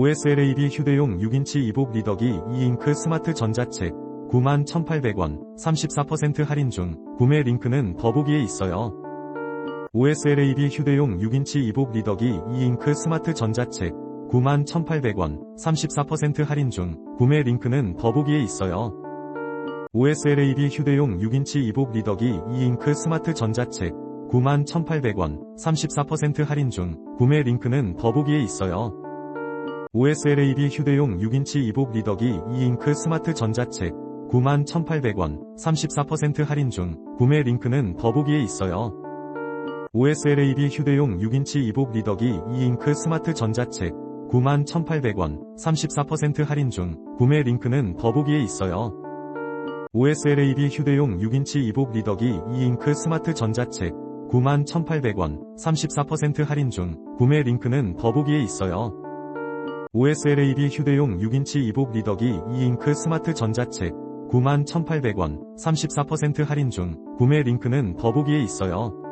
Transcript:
OSLAD 휴대용 6인치 이복 리더기 2잉크 스마트 전자책 91,800원 34% 할인 중 구매 링크는 더보기에 있어요. OSLAD 휴대용 6인치 이복 리더기 2잉크 스마트 전자책 91,800원 34% 할인 중 구매 링크는 더보기에 있어요. OSLAD 휴대용 6인치 이복 리더기 2잉크 스마트 전자책 91,800원 34% 할인 중 구매 링크는 더보기에 있어요. OSLAD 휴대용 6인치 이복 리더기 2잉크 스마트 전자책 91,800원 34% 할인 중 구매 링크는 더보기에 있어요. OSLAD 휴대용 6인치 이복 리더기 2잉크 스마트 전자책 91,800원 34% 할인 중 구매 링크는 더보기에 있어요. OSLAD 휴대용 6인치 이복 리더기 2잉크 스마트 전자책 91,800원 34% 할인 중 구매 링크는 더보기에 있어요. OSLAD 휴대용 6인치 이복 리더기 2잉크 스마트 전자책 91,800원 34% 할인 중 구매 링크는 더보기에 있어요.